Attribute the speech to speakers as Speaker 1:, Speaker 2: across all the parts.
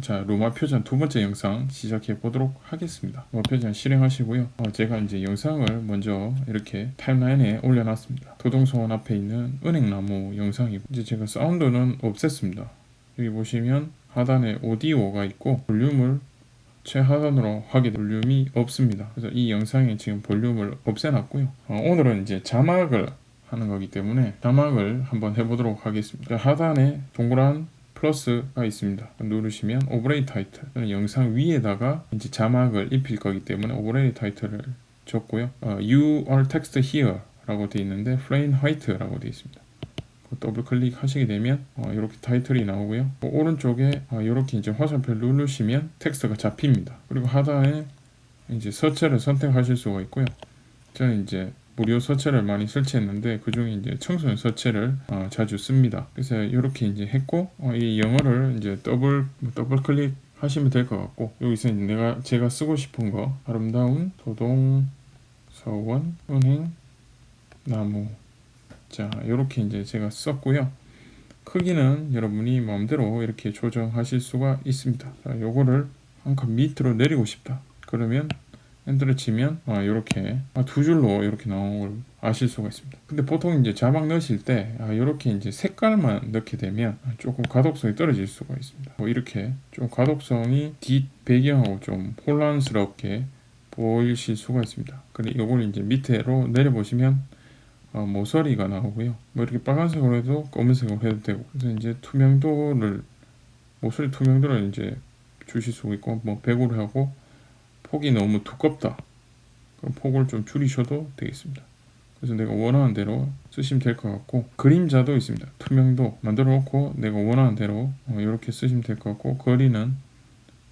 Speaker 1: 자 로마 표준 두 번째 영상 시작해 보도록 하겠습니다. 로마 표준 실행하시고요. 어, 제가 이제 영상을 먼저 이렇게 타임라인에 올려놨습니다. 도동서원 앞에 있는 은행나무 영상이고 이제 제가 사운드는 없앴습니다. 여기 보시면 하단에 오디오가 있고 볼륨을 최하단으로 하게 된 볼륨이 없습니다. 그래서 이 영상에 지금 볼륨을 없애놨고요. 어, 오늘은 이제 자막을 하는 거기 때문에 자막을 한번 해보도록 하겠습니다. 하단에 동그란 플러스가 있습니다. 누르시면 오버레이 타이틀 영상 위에다가 이제 자막을 입힐 거기 때문에 오버레이 타이틀을 줬고요. 어, You are text here 라고 되어 있는데 plain white라고 되어 있습니다. 그 더블 클릭하시게 되면 어, 이렇게 타이틀이 나오고요. 그 오른쪽에 어, 이렇게 이제 화살표 누르시면 텍스트가 잡힙니다. 그리고 하단에 이제 서체를 선택하실 수가 있고요. 저는 이제 무료 서체를 많이 설치했는데 그 중에 이제 청소년 서체를 어, 자주 씁니다. 그래서 이렇게 이제 했고 어, 이 영어를 이제 더블 뭐 더블 클릭 하시면 될 것 같고 여기서 이제 내가 제가 쓰고 싶은 거 아름다운 도동 서원 은행 나무 자 이렇게 이제 제가 썼고요. 크기는 여러분이 마음대로 이렇게 조정하실 수가 있습니다. 자, 요거를 한 칸 밑으로 내리고 싶다. 그러면 엔터를 치면 아, 이렇게 아, 두 줄로 이렇게 나오는 걸 아실 수가 있습니다. 근데 보통 이제 자막 넣으실 때 아, 이렇게 이제 색깔만 넣게 되면 조금 가독성이 떨어질 수가 있습니다. 뭐 이렇게 좀 가독성이 뒷 배경하고 좀 혼란스럽게 보이실 수가 있습니다. 근데 이걸 이제 밑으로 내려 보시면 어, 모서리가 나오고요. 뭐 이렇게 빨간색으로 해도 검은색으로 해도 되고 그래서 이제 투명도를 모서리 투명도를 이제 주실 수가 있고 뭐 100으로 하고 폭이 너무 두껍다. 그럼 폭을 좀 줄이셔도 되겠습니다. 그래서 내가 원하는 대로 쓰시면 될 것 같고 그림자도 있습니다. 투명도 만들어 놓고 내가 원하는 대로 어, 이렇게 쓰시면 될 것 같고 거리는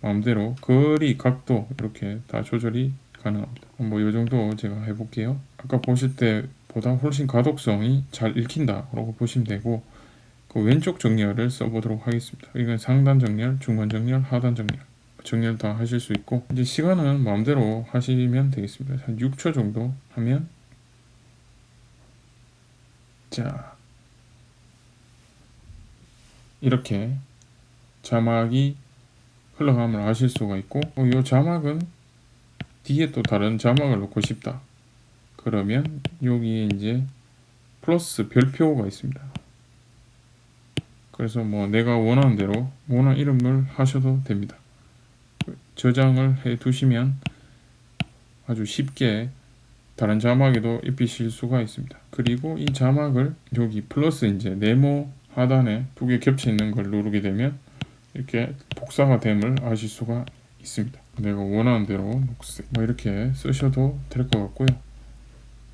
Speaker 1: 마음대로 거리 각도 이렇게 다 조절이 가능합니다. 뭐 이 정도 제가 해볼게요. 아까 보실 때 보다 훨씬 가독성이 잘 읽힌다 라고 보시면 되고 그 왼쪽 정렬을 써보도록 하겠습니다. 이건 상단 정렬, 중간 정렬, 하단 정렬. 정렬 다 하실 수 있고 이제 시간은 마음대로 하시면 되겠습니다. 한 6초 정도 하면 자 이렇게 자막이 흘러감을 아실 수가 있고 어, 이 자막은 뒤에 또 다른 자막을 넣고 싶다. 그러면 여기에 이제 플러스 별표가 있습니다. 그래서 뭐 내가 원하는 대로 원하는 이름을 하셔도 됩니다. 저장을 해 두시면 아주 쉽게 다른 자막에도 입히실 수가 있습니다. 그리고 이 자막을 여기 플러스 이제 네모 하단에 두 개 겹쳐 있는 걸 누르게 되면 이렇게 복사가 됨을 아실 수가 있습니다. 내가 원하는 대로 녹색 뭐 이렇게 쓰셔도 될 것 같고요.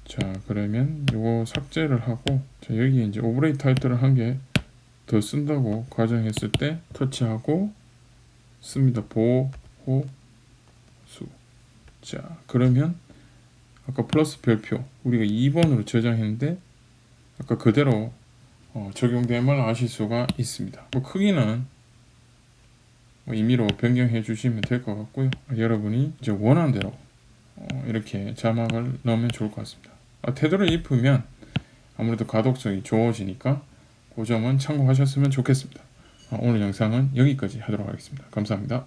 Speaker 1: 자 그러면 이거 삭제를 하고 자 여기 이제 오버레이 타이틀을 한 개 더 쓴다고 가정했을 때 터치하고 씁니다. 보 호 수. 자, 그러면 아까 플러스 별표 우리가 2번으로 저장했는데 아까 그대로 어, 적용됨을 아실 수가 있습니다. 뭐 크기는 뭐 임의로 변경해 주시면 될 것 같고요. 여러분이 이제 원하는 대로 어, 이렇게 자막을 넣으면 좋을 것 같습니다. 아, 테두리를 입으면 아무래도 가독성이 좋아지니까 그 점은 참고하셨으면 좋겠습니다. 어, 오늘 영상은 여기까지 하도록 하겠습니다. 감사합니다.